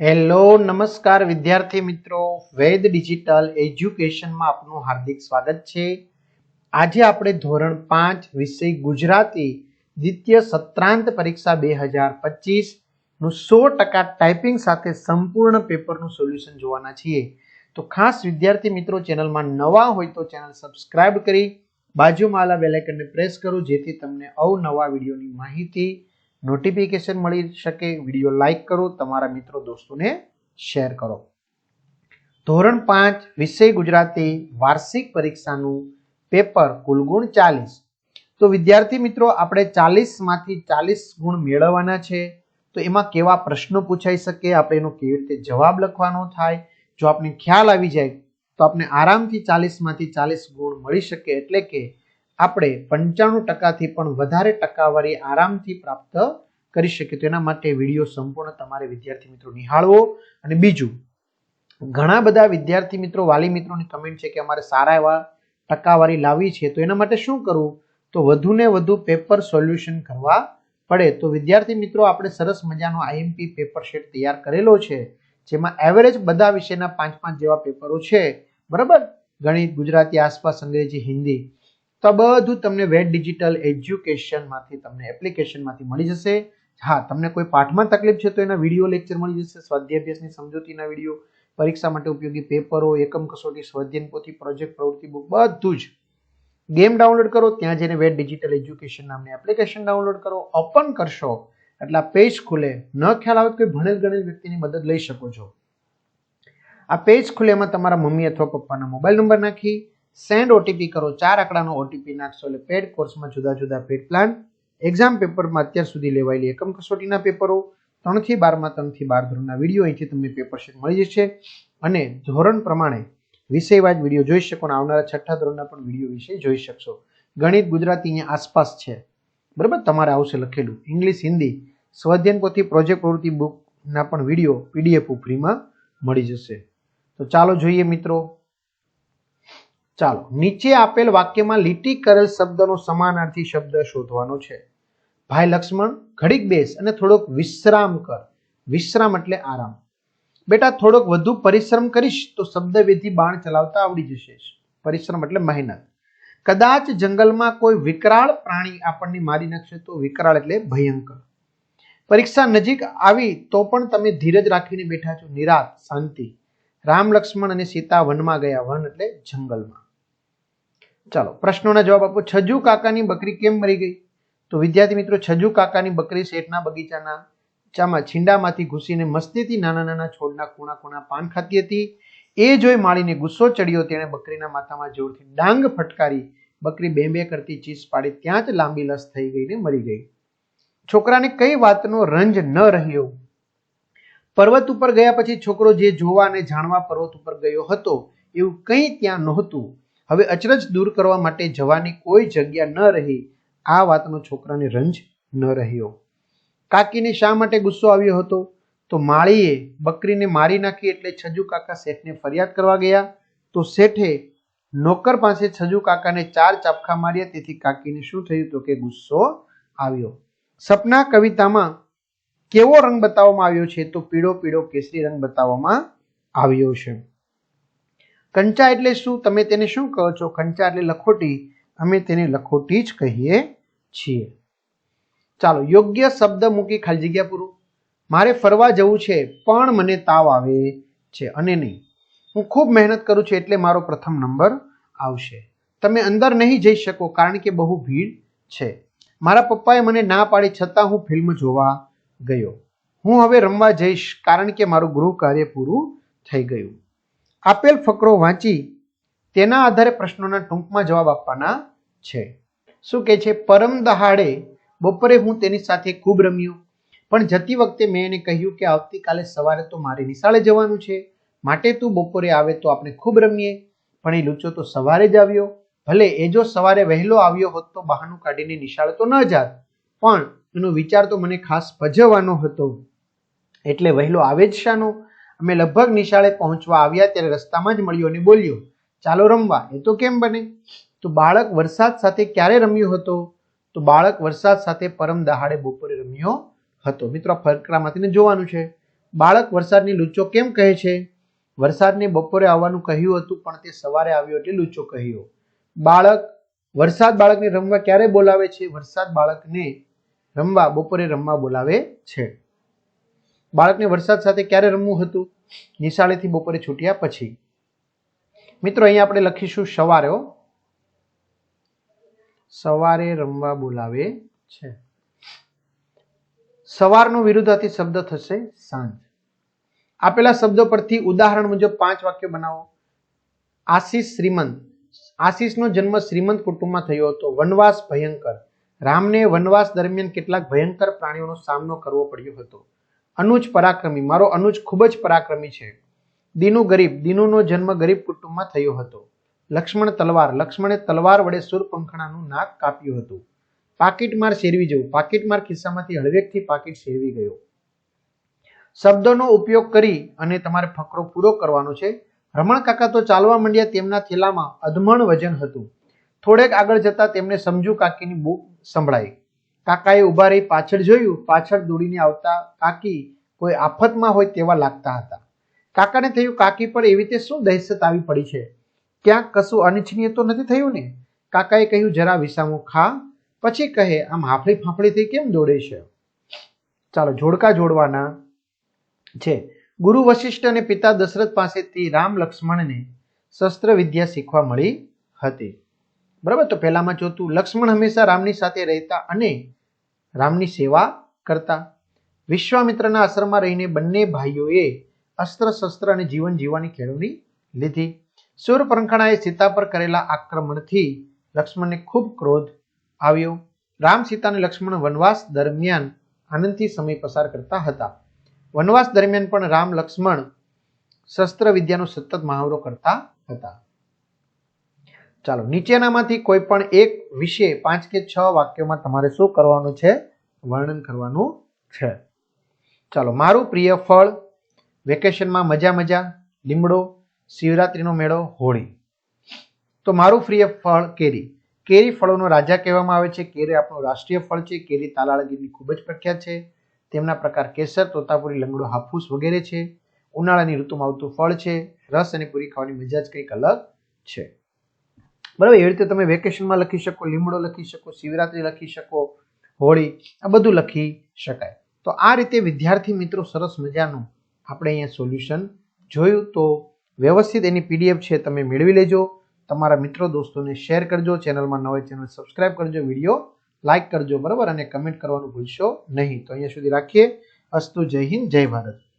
Hello, નમસ્કાર વિદ્યાર્થી મિત્રો. વેદ ડિજિટલ એજ્યુકેશનમાં આપનું હાર્દિક સ્વાગત છે. આજે આપણે ધોરણ પાંચ વિષય ગુજરાતી દ્વિતીય સત્રાંત પરીક્ષા બે હજાર પચીસનું સો ટકા ટાઈપિંગ સાથે સંપૂર્ણ પેપરનું સોલ્યુશન જોવાના છીએ. તો ખાસ વિદ્યાર્થી મિત્રો, ચેનલમાં નવા હોય તો ચેનલ સબસ્ક્રાઇબ કરી, બાજુમાં આવેલા બેલાઇકનને પ્રેસ કરો, જેથી તમને અવનવા વિડીયોની માહિતી નોટિફિકેશન મળી શકે, વીડિયો લાઇક કરો, તમારા મિત્રો દોસ્તોને શેર કરો. ધોરણ પાંચ, વિષય ગુજરાતી, વાર્ષિક પરીક્ષાનું પેપર કુલ ગુણ ચાલીસ. તો વિદ્યાર્થી મિત્રો, આપણે ચાલીસમાંથી ચાલીસ ગુણ મેળવવાના છે. તો એમાં કેવા પ્રશ્નો પૂછાઈ શકે, આપણે એનો કેવી રીતે જવાબ લખવાનો થાય? જો આપને ખ્યાલ આવી જાય, તો આપણે આરામથી ચાલીસમાંથી ચાલીસ ગુણ મળી શકે, એટલે કે આપણે પંચાણું ટકાથી પણ વધારે ટકાવારી આરામથી પ્રાપ્ત કરી શકીએ તો એના માટે વીડિયો સંપૂર્ણ તમારે વિદ્યાર્થી મિત્રો નિહાળવો. અને બીજું, ઘણા બધા વિદ્યાર્થી મિત્રો, વાલી મિત્રોની કમેન્ટ છે કે અમારે સારા એવા ટકાવારી લાવવી છે, તો એના માટે શું કરવું? તો વધુને વધુ પેપર સોલ્યુશન કરવા પડે. તો વિદ્યાર્થી મિત્રો, આપણે સરસ મજાનો આઈએમપી પેપર શીટ તૈયાર કરેલો છે, જેમાં એવરેજ બધા વિષયના પાંચ પાંચ જેવા પેપરો છે. બરાબર? ગણિત, ગુજરાતી, આસપાસ અંગ્રેજી, હિન્દી. તો આ બધું તમને વેટ ડિજિટલ એજ્યુકેશનમાંથી તમને એપ્લિકેશનમાંથી મળી જશે. હા, તમને કોઈ પાઠમાં તકલીફ છે તો એના વીડિયો લેક્ચર મળી જશે સ્વાધ્યાય અભ્યાસની સમજૂતીના વીડિયો પરીક્ષા માટે ઉપયોગી પેપરો, એકમ કસોટી, સ્વાધ્યાયન પોથી પ્રોજેક્ટ પ્રવૃત્તિ બુક બધું જ. ગેમ ડાઉનલોડ કરો, ત્યાં જઈને વેટ ડિજિટલ એજ્યુકેશન નામની એપ્લિકેશન ડાઉનલોડ કરો ઓપન કરશો. એટલે આ પેજ ખુલે. ન ખ્યાલ આવે કોઈ ભણેલ ગણેલ વ્યક્તિની મદદ લઈ શકો છો. આ પેજ ખુલે એમાં તમારા મમ્મી અથવા પપ્પાના મોબાઈલ નંબર નાખી સેન્ડ ઓટીપી કરો. ચાર આંકડાનો ઓટીપી નાખશો એટલે પેડ કોર્સમાં જુદા જુદા પેડ પ્લાન એક્ઝામ પેપરમાં અત્યાર સુધી લેવાયેલી એકમ કસોટીના પેપરો, ત્રણથી બારમાં, ત્રણથી બાર ધોરણના વીડિયો અહીંથી તમને પેપર શીટ મળી જશે. અને ધોરણ પ્રમાણે વિષયવાજ વીડિયો જોઈ શકો અને આવનારા છઠ્ઠા ધોરણના પણ વીડિયો વિશે જોઈ શકશો. ગણિત ગુજરાતી અહીંયા આસપાસ છે. બરાબર? તમારે આવશે લખેલું. ઇંગ્લિશ હિન્દી સ્વાધ્યાયન પોથી પ્રોજેક્ટ પ્રવૃત્તિ બુકના પણ વીડિયો પીડીએફ ફ્રીમાં મળી જશે. તો ચાલો જોઈએ મિત્રો. ચાલો, નીચે આપેલ વાક્યમાં લીટી કરેલ શબ્દનો સમાનાર્થી શબ્દ શોધવાનો છે. ભાઈ લક્ષ્મણ, ઘડીક બેસ અને થોડોક વિશ્રામ કર. વિશ્રામ એટલે આરામ. બેટા, થોડોક વધુ પરિશ્રમ કરીશ તો શબ્દવિધિ બાણ ચલાવતા આવડી જશે. પરિશ્રમ એટલે મહેનત. કદાચ જંગલમાં કોઈ વિકરાળ પ્રાણી આપણને મારી નાખશે તો વિકરાળ એટલે ભયંકર. પરીક્ષા નજીક આવી તો પણ તમે ધીરજ રાખીને બેઠા છો. નિરાત, શાંતિ. રામ લક્ષ્મણ અને સીતા વનમાં ગયા. વન એટલે જંગલમાં. ચાલો, પ્રશ્નોના જવાબ આપો. છજુ કાકાની બકરી કેમ મરી ગઈ? તો વિદ્યાર્થી મિત્રો, છજુ કાકાની બકરી શેઠના બગીચાના ચામાં છીંડામાંથી ઘૂસીને મસ્તીથી નાના નાના છોડના ખૂણા ખૂણા પાન ખાતી હતી. એ જોઈ માળીને ગુસ્સો ચડ્યો. તેણે બકરીના માથામાં જોરથી ડાંગ ફટકારી બકરી બે બે કરતી ચીસ પાડી. ત્યાં જ લાંબી લસ થઈ ગઈને મરી ગઈ. છોકરાને કઈ વાતનો રંજ ન રહ્યો. પર્વત ઉપર ગયા પછી છોકરો જે જોવા અને જાણવા પર્વત ઉપર ગયો હતો, એવું કંઈ ત્યાં નહોતું. હવે અચરજ દૂર કરવા માટે જવાની કોઈ જગ્યા ન રહી. આ વાતનો છોકરાને રંજ ન રહ્યો. કાકીને શા માટે ગુસ્સો આવ્યો હતો? તો માળીએ બકરીને મારી નાખી એટલે છજુ કાકા શેઠને ફરિયાદ કરવા ગયા. તો શેઠે નોકર પાસે છજુ કાકાને ચાર ચાપખા માર્યા. તેથી કાકીને શું થયું તો કે ગુસ્સો આવ્યો. સપના કવિતામાં કેવો રંગ બતાવવામાં આવ્યો છે તો પીળો પીળો કેસરી રંગ બતાવવામાં આવ્યો છે. કંચા એટલે શું? તમે તેને શું કહો છો? કંચા એટલે લખોટી. અમે તેને લખોટી જ કહીએ છીએ. ચાલો, યોગ્ય શબ્દ મૂકી ખાલી જગ્યા પૂરું. મારે ફરવા જવું છે, પણ મને તાવ આવે છે અને નહીં. હું ખૂબ મહેનત કરું છું એટલે મારો પ્રથમ નંબર આવશે. તમે અંદર નહીં જઈ શકો, કારણ કે બહુ ભીડ છે. મારા પપ્પાએ મને ના પાડી છતાં હું ફિલ્મ જોવા ગયો. હું હવે રમવા જઈશ, કારણ કે મારું ગૃહ કાર્ય પૂરું થઈ ગયું. આપેલ ફકરો વાંચી તેના આધારે પ્રશ્નોના ટૂંકમાં જવાબ આપવાના છે. શું કે છે? પરમ દહાડે બપોરે હું તેની સાથે ખૂબ રમ્યો. પણ જતી વખતે મેં એને કહ્યું કે આવતીકાલે સવારે તો મારે નિશાળે જવાનું છે. માટે તું બપોરે આવે તો આપણે ખૂબ રમીએ. પણ એ લુચ્ચો તો સવારે જ આવ્યો. ભલે એ જો સવારે વહેલો આવ્યો હોત તો બહાનું કાઢીને નિશાળે તો ન જાત. પણ એનો વિચાર તો મને ખાસ ભજવવાનો હતો. એટલે વહેલો આવે જ શાનો? અમે લગભગ નિશાળે પહોંચવા આવ્યા ત્યારે રસ્તામાં જ મળ્યો અને બોલ્યો, ચાલો રમવા, એ તો કેમ બને? તો બાળક વરસાદ સાથે ક્યારે રમ્યો હતો? તો બાળક વરસાદ સાથે પરમ દહાડે બપોરે રમ્યો હતો. મિત્રો ફરકરામાંથી જોવાનું છે. બાળક વરસાદની લૂચો કેમ કહે છે? વરસાદને બપોરે આવવાનું કહ્યું હતું, પણ તે સવારે આવ્યો એટલે લૂચો કહ્યો. બાળક, વરસાદ બાળકને રમવા ક્યારે બોલાવે છે? વરસાદ બાળકને રમવા, બપોરે રમવા બોલાવે છે. બાળકને વરસાદ સાથે ક્યારે રમવું હતું? નિશાળેથી બપોરે છૂટ્યા પછી. મિત્રો, અહીંયા આપણે લખીશું સવારે સવારે રમવા બોલાવે છે. સવારનો વિરુદ્ધાર્થી શબ્દ થશે સાંજ. આપેલા શબ્દો પરથી ઉદાહરણ મુજબ પાંચ વાક્ય બનાવો. આશીષ શ્રીમંત. આશીષનો જન્મ શ્રીમંત કુટુંબમાં થયો હતો. વનવાસ ભયંકર. રામને વનવાસ દરમિયાન કેટલાક ભયંકર પ્રાણીઓનો સામનો કરવો પડ્યો હતો. અનુજ પરાક્રમી. મારો અનુજ ખૂબ જ પરાક્રમી છે. દીનુ ગરીબ. દીનુનો જન્મ ગરીબ કુટુંબમાં થયો હતો. લક્ષ્મણ તલવાર. લક્ષ્મણે તલવાર વડે સુરપંખણાનું નાક કાપ્યું હતું. પાકીટમાર શેરવી જવું. પાકીટમાર ખિસ્સામાંથી હળવેકથી પાકીટ શેરવી ગયો. શબ્દોનો ઉપયોગ કરી અને તમારે ફકરો પૂરો કરવાનો છે. રમણ કાકા તો ચાલવા માંડ્યા તેમના થેલામાં અધમણ વજન હતું. થોડેક આગળ જતા તેમને સમજુ કાકીની બૂ સંભળાઈ. કાકાએ ઊભા રહી પાછળ જોયું, પાછળ દોડીને આવતા કાકી કોઈ આફતમાં હોય તેવા લાગતા હતા. કાકાને થયું, કાકી પર એવી રીતે શું દહેશત આવી પડી છે? ક્યાંક કશું અનિચ્છનીય તો નથી થયું ને? કાકાએ કહ્યું, જરા વિસામો ખા, પછી કહે, આમ હાફળી ફાફળીથી કેમ દોડે છે? ચાલો, જોડકા જોડવાના છે. ગુરુ વશિષ્ઠ અને પિતા દશરથ પાસેથી રામ લક્ષ્મણને શસ્ત્ર વિદ્યા શીખવા મળી હતી. બરાબર? તો પહેલામાં જોતું, લક્ષ્મણ હંમેશા રામની સાથે રહેતા અને રામની સેવા કરતા. વિશ્વામિત્રના આશ્રમમાં રહીને બંને ભાઈઓએ અસ્ત્ર શસ્ત્ર અને જીવન જીવવાની કેળવણી લીધી. સૂર્યપંખણાએ સીતા પર કરેલા આક્રમણથી લક્ષ્મણને ખૂબ ક્રોધ આવ્યો. રામ, સીતા અને લક્ષ્મણ વનવાસ દરમિયાન આનંદથી સમય પસાર કરતા હતા. વનવાસ દરમિયાન પણ રામ, લક્ષ્મણ શસ્ત્ર વિદ્યાનો સતત મહાવરો કરતા હતા. ચાલો, નીચેનામાંથી કોઈ પણ એક વિશે પાંચ કે છ વાક્યોમાં તમારે શું કરવાનું છે? વર્ણન કરવાનું છે. ચાલો, મારું પ્રિય ફળ, વેકેશનમાં મજા મજા, લીમડો, શિવરાત્રિનો મેળો, હોળી. તો મારું પ્રિય ફળ કેરી. કેરી ફળોનો રાજા કહેવામાં આવે છે. કેરી આપણું રાષ્ટ્રીય ફળ છે. કેરી તાલાળગીરની ખૂબ જ પ્રખ્યાત છે. તેમના પ્રકાર કેસર, તોતાપુરી, લંગડો, હાફૂસ વગેરે છે. ઉનાળાની ઋતુમાં આવતું ફળ છે. રસ અને પૂરી ખાવાની મજા જ કંઈક અલગ છે. બરાબર? એવી રીતે તમે વેકેશનમાં લખી શકો, લીમડો લખી શકો, શિવરાત્રી લખી શકો, હોળી, આ બધું લખી શકાય. તો આ રીતે વિદ્યાર્થી મિત્રો સરસ મજાનું આપણે અહીંયા સોલ્યુશન જોયું. તો વ્યવસ્થિત એની પીડીએફ છે તમે મેળવી લેજો. તમારા મિત્રો દોસ્તોને શેર કરજો. ચેનલમાં ન ચેનલ સબસ્ક્રાઇબ કરજો, વીડિયો લાઇક કરજો, બરાબર? અને કમેન્ટ કરવાનું ભૂલશો નહીં. તો અહીંયા સુધી રાખીએ. અસ્તુ જય હિન્દ, જય ભારત.